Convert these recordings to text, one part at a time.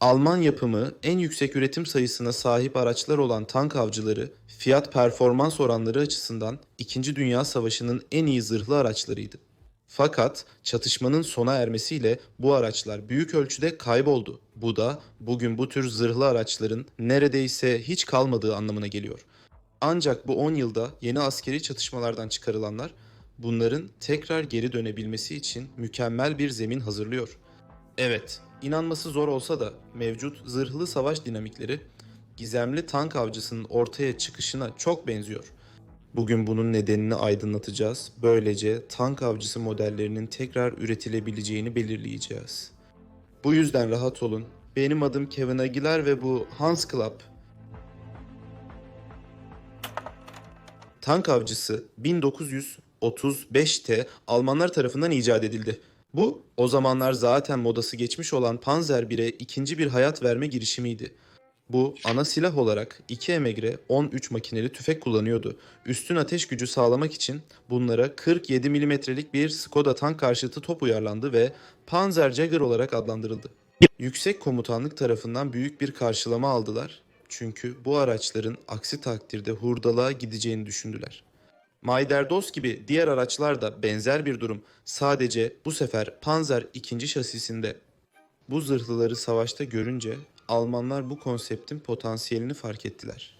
Alman yapımı en yüksek üretim sayısına sahip araçlar olan tank avcıları, fiyat performans oranları açısından 2. Dünya Savaşı'nın en iyi zırhlı araçlarıydı. Fakat çatışmanın sona ermesiyle bu araçlar büyük ölçüde kayboldu. Bu da bugün bu tür zırhlı araçların neredeyse hiç kalmadığı anlamına geliyor. Ancak bu 10 yılda yeni askeri çatışmalardan çıkarılanlar bunların tekrar geri dönebilmesi için mükemmel bir zemin hazırlıyor. Evet, inanması zor olsa da mevcut zırhlı savaş dinamikleri gizemli tank avcısının ortaya çıkışına çok benziyor. Bugün bunun nedenini aydınlatacağız. Böylece tank avcısı modellerinin tekrar üretilebileceğini belirleyeceğiz. Bu yüzden rahat olun. Benim adım Kevin Aguilar ve bu Hans Club. Tank avcısı 1935'te Almanlar tarafından icat edildi. Bu o zamanlar zaten modası geçmiş olan Panzer 1'e ikinci bir hayat verme girişimiydi. Bu ana silah olarak 2 emegre 13 makineli tüfek kullanıyordu. Üstün ateş gücü sağlamak için bunlara 47 milimetrelik bir Skoda tank karşıtı top uyarlandı ve Panzer Jagger olarak adlandırıldı. Yüksek komutanlık tarafından büyük bir karşılama aldılar. Çünkü bu araçların aksi takdirde hurdalığa gideceğini düşündüler. Mayderdos gibi diğer araçlar da benzer bir durum. Sadece bu sefer Panzer ikinci şasisinde. Bu zırhlıları savaşta görünce Almanlar bu konseptin potansiyelini fark ettiler.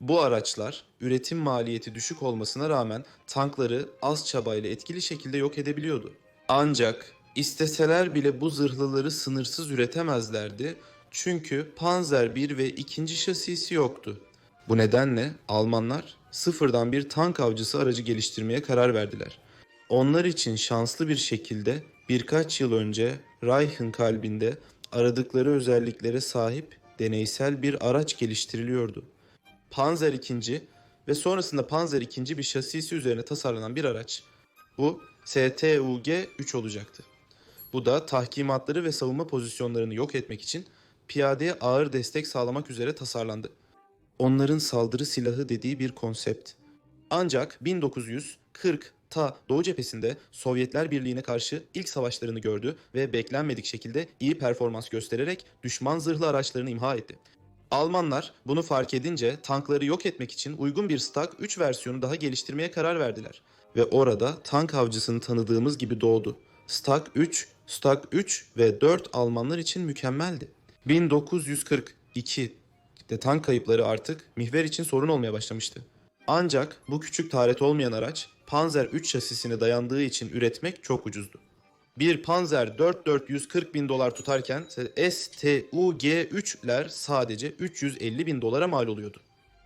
Bu araçlar üretim maliyeti düşük olmasına rağmen tankları az çabayla etkili şekilde yok edebiliyordu. Ancak isteseler bile bu zırhlıları sınırsız üretemezlerdi çünkü Panzer 1 ve ikinci şasisi yoktu. Bu nedenle Almanlar sıfırdan bir tank avcısı aracı geliştirmeye karar verdiler. Onlar için şanslı bir şekilde birkaç yıl önce Reich'ın kalbinde aradıkları özelliklere sahip deneysel bir araç geliştiriliyordu. Panzer II ve sonrasında Panzer II bir şasisi üzerine tasarlanan bir araç. Bu STUG-3 olacaktı. Bu da tahkimatları ve savunma pozisyonlarını yok etmek için piyadeye ağır destek sağlamak üzere tasarlandı. Onların saldırı silahı dediği bir konsept. Ancak 1940 ta Doğu cephesinde Sovyetler Birliği'ne karşı ilk savaşlarını gördü ve beklenmedik şekilde iyi performans göstererek düşman zırhlı araçlarını imha etti. Almanlar bunu fark edince tankları yok etmek için uygun bir Stag 3 versiyonu daha geliştirmeye karar verdiler. Ve orada tank avcısını tanıdığımız gibi doğdu. Stag 3, Stag 3 ve 4 Almanlar için mükemmeldi. 1942 de tank kayıpları artık mihver için sorun olmaya başlamıştı. Ancak bu küçük taret olmayan araç Panzer 3 şasisine dayandığı için üretmek çok ucuzdu. Bir Panzer 4440 bin dolar tutarken STUG-3'ler sadece 350 bin dolara mal oluyordu.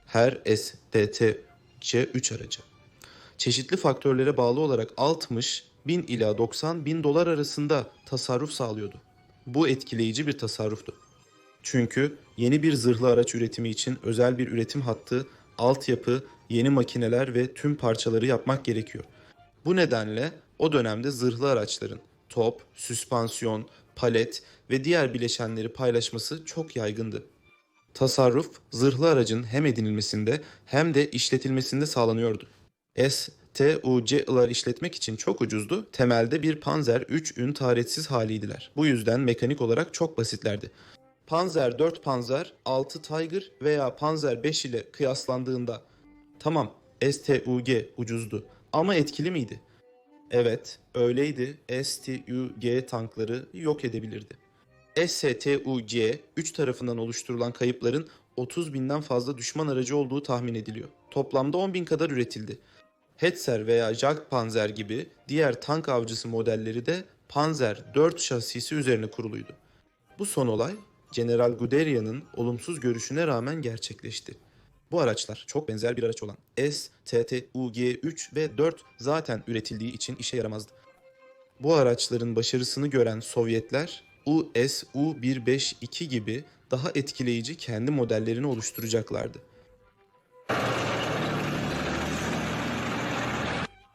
Her STT-C3 aracı. Çeşitli faktörlere bağlı olarak 60 bin ila 90 bin dolar arasında tasarruf sağlıyordu. Bu etkileyici bir tasarruftu. Çünkü yeni bir zırhlı araç üretimi için özel bir üretim hattı, altyapı, yeni makineler ve tüm parçaları yapmak gerekiyor. Bu nedenle o dönemde zırhlı araçların top, süspansiyon, palet ve diğer bileşenleri paylaşması çok yaygındı. Tasarruf zırhlı aracın hem edinilmesinde hem de işletilmesinde sağlanıyordu. STUC'lar işletmek için çok ucuzdu. Temelde bir Panzer 3 ün taretsiz haliydiler. Bu yüzden mekanik olarak çok basitlerdi. Panzer 4 Panzer 6 Tiger veya Panzer 5 ile kıyaslandığında tamam STUG ucuzdu ama etkili miydi? Evet öyleydi. STUG tankları yok edebilirdi. STUG 3 tarafından oluşturulan kayıpların 30 binden fazla düşman aracı olduğu tahmin ediliyor. Toplamda 10 bin kadar üretildi. Hetzer veya Jagdpanzer gibi diğer tank avcısı modelleri de Panzer 4 şasisi üzerine kuruluydu. Bu son olay General Guderian'ın olumsuz görüşüne rağmen gerçekleşti. Bu araçlar çok benzer bir araç olan STTUG-3 ve 4 zaten üretildiği için işe yaramazdı. Bu araçların başarısını gören Sovyetler USU-152 gibi daha etkileyici kendi modellerini oluşturacaklardı.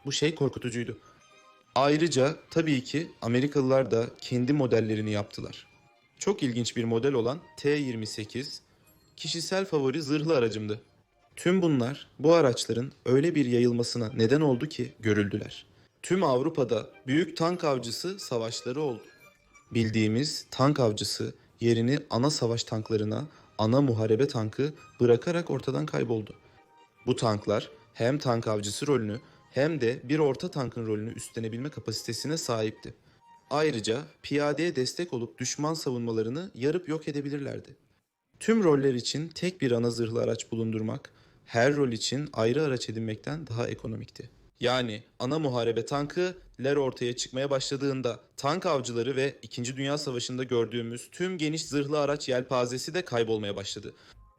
Bu şey korkutucuydu. Ayrıca tabii ki Amerikalılar da kendi modellerini yaptılar. Çok ilginç bir model olan T-28 kişisel favori zırhlı aracımdı. Tüm bunlar bu araçların öyle bir yayılmasına neden oldu ki görüldüler. Tüm Avrupa'da büyük tank avcısı savaşları oldu. Bildiğimiz tank avcısı yerini ana savaş tanklarına, ana muharebe tankı bırakarak ortadan kayboldu. Bu tanklar hem tank avcısı rolünü hem de bir orta tankın rolünü üstlenebilme kapasitesine sahipti. Ayrıca piyadeye destek olup düşman savunmalarını yarıp yok edebilirlerdi. Tüm roller için tek bir ana zırhlı araç bulundurmak, her rol için ayrı araç edinmekten daha ekonomikti. Yani ana muharebe tankı ler ortaya çıkmaya başladığında tank avcıları ve 2. Dünya Savaşı'nda gördüğümüz tüm geniş zırhlı araç yelpazesi de kaybolmaya başladı.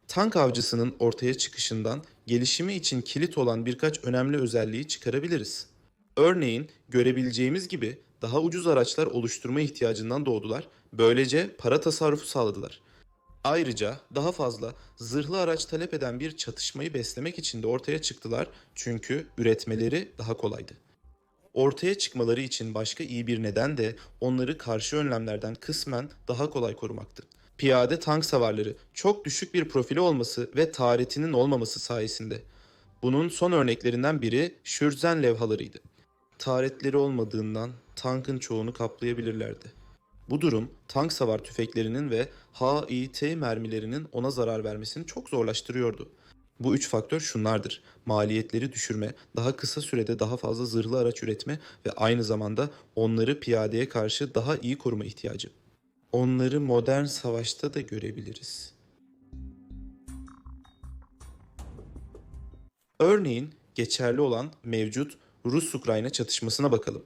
Tank avcısının ortaya çıkışından gelişimi için kilit olan birkaç önemli özelliği çıkarabiliriz. Örneğin görebileceğimiz gibi daha ucuz araçlar oluşturma ihtiyacından doğdular. Böylece para tasarrufu sağladılar. Ayrıca daha fazla zırhlı araç talep eden bir çatışmayı beslemek için de ortaya çıktılar çünkü üretmeleri daha kolaydı. Ortaya çıkmaları için başka iyi bir neden de onları karşı önlemlerden kısmen daha kolay korumaktı. Piyade tank savarları çok düşük bir profili olması ve taharetinin olmaması sayesinde. Bunun son örneklerinden biri Şürzen levhalarıydı. Taharetleri olmadığından tankın çoğunu kaplayabilirlerdi. Bu durum tank savar tüfeklerinin ve HIT mermilerinin ona zarar vermesini çok zorlaştırıyordu. Bu üç faktör şunlardır. Maliyetleri düşürme, daha kısa sürede daha fazla zırhlı araç üretme ve aynı zamanda onları piyadeye karşı daha iyi koruma ihtiyacı. Onları modern savaşta da görebiliriz. Örneğin geçerli olan mevcut Rus-Ukrayna çatışmasına bakalım.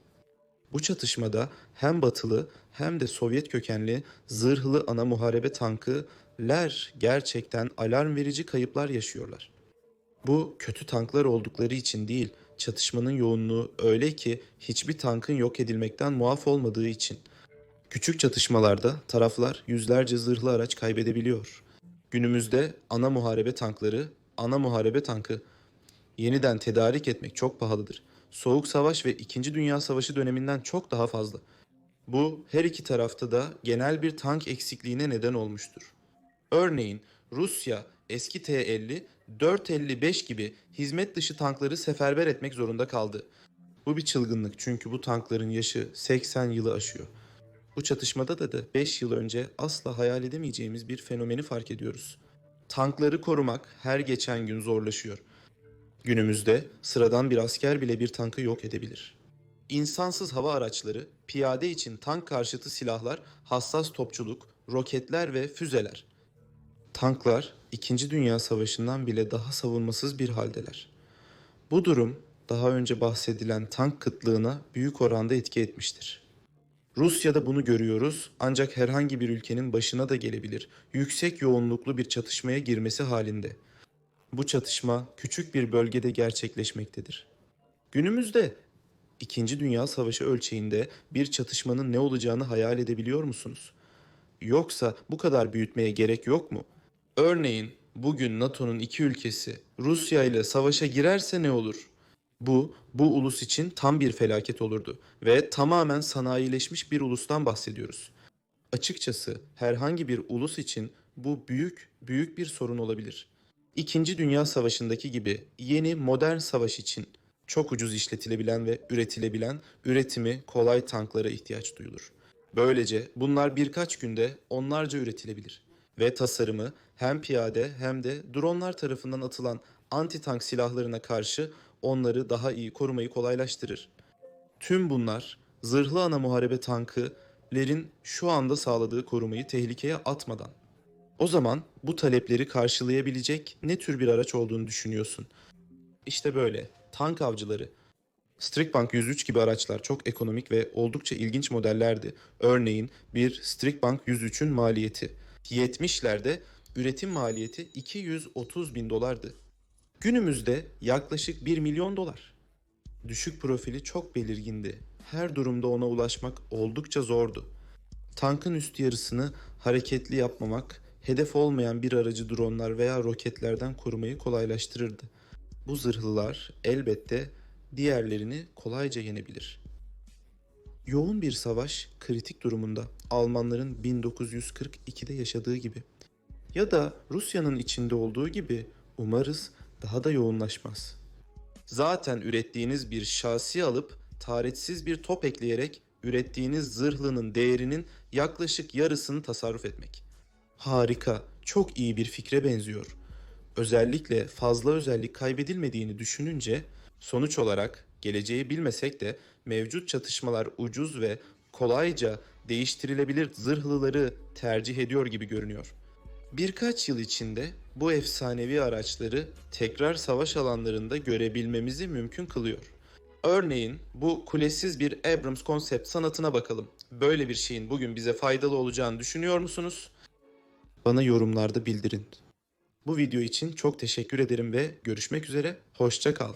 Bu çatışmada hem batılı hem de Sovyet kökenli zırhlı ana muharebe tankılar gerçekten alarm verici kayıplar yaşıyorlar. Bu kötü tanklar oldukları için değil, çatışmanın yoğunluğu öyle ki hiçbir tankın yok edilmekten muaf olmadığı için. Küçük çatışmalarda taraflar yüzlerce zırhlı araç kaybedebiliyor. Günümüzde ana muharebe tankları, ana muharebe tankı yeniden tedarik etmek çok pahalıdır. Soğuk Savaş ve İkinci Dünya Savaşı döneminden çok daha fazla. Bu her iki tarafta da genel bir tank eksikliğine neden olmuştur. Örneğin Rusya eski T-50, 455 gibi hizmet dışı tankları seferber etmek zorunda kaldı. Bu bir çılgınlık çünkü bu tankların yaşı 80 yılı aşıyor. Bu çatışmada da da 5 yıl önce asla hayal edemeyeceğimiz bir fenomeni fark ediyoruz. Tankları korumak her geçen gün zorlaşıyor. Günümüzde sıradan bir asker bile bir tankı yok edebilir. İnsansız hava araçları, piyade için tank karşıtı silahlar, hassas topçuluk, roketler ve füzeler. Tanklar 2. Dünya Savaşı'ndan bile daha savunmasız bir haldeler. Bu durum daha önce bahsedilen tank kıtlığına büyük oranda etki etmiştir. Rusya'da bunu görüyoruz ancak herhangi bir ülkenin başına da gelebilir. Yüksek yoğunluklu bir çatışmaya girmesi halinde. Bu çatışma küçük bir bölgede gerçekleşmektedir. Günümüzde İkinci Dünya Savaşı ölçeğinde bir çatışmanın ne olacağını hayal edebiliyor musunuz? Yoksa bu kadar büyütmeye gerek yok mu? Örneğin bugün NATO'nun iki ülkesi Rusya ile savaşa girerse ne olur? Bu, bu ulus için tam bir felaket olurdu ve tamamen sanayileşmiş bir ulustan bahsediyoruz. Açıkçası herhangi bir ulus için bu büyük, büyük bir sorun olabilir. İkinci Dünya Savaşı'ndaki gibi yeni modern savaş için çok ucuz işletilebilen ve üretilebilen üretimi kolay tanklara ihtiyaç duyulur. Böylece bunlar birkaç günde onlarca üretilebilir ve tasarımı hem piyade hem de dronlar tarafından atılan anti-tank silahlarına karşı onları daha iyi korumayı kolaylaştırır. Tüm bunlar zırhlı ana muharebe tankıların şu anda sağladığı korumayı tehlikeye atmadan. O zaman bu talepleri karşılayabilecek ne tür bir araç olduğunu düşünüyorsun? İşte böyle tank avcıları. Strikbank 103 gibi araçlar çok ekonomik ve oldukça ilginç modellerdi. Örneğin bir Strikbank 103'ün maliyeti 70'lerde üretim maliyeti 230 bin dolardı. Günümüzde yaklaşık 1 milyon dolar. Düşük profili çok belirgindi. Her durumda ona ulaşmak oldukça zordu. Tankın üst yarısını hareketli yapmamak, hedef olmayan bir aracı dronlar veya roketlerden korumayı kolaylaştırırdı. Bu zırhlılar elbette diğerlerini kolayca yenebilir. Yoğun bir savaş kritik durumunda Almanların 1942'de yaşadığı gibi ya da Rusya'nın içinde olduğu gibi umarız daha da yoğunlaşmaz. Zaten ürettiğiniz bir şasi alıp taretsiz bir top ekleyerek ürettiğiniz zırhlının değerinin yaklaşık yarısını tasarruf etmek. Harika, çok iyi bir fikre benziyor. Özellikle fazla özellik kaybedilmediğini düşününce sonuç olarak geleceği bilmesek de mevcut çatışmalar ucuz ve kolayca değiştirilebilir zırhlıları tercih ediyor gibi görünüyor. Birkaç yıl içinde bu efsanevi araçları tekrar savaş alanlarında görebilmemizi mümkün kılıyor. Örneğin bu kulesiz bir Abrams konsept sanatına bakalım. Böyle bir şeyin bugün bize faydalı olacağını düşünüyor musunuz? Bana yorumlarda bildirin. Bu video için çok teşekkür ederim ve görüşmek üzere. Hoşça kal.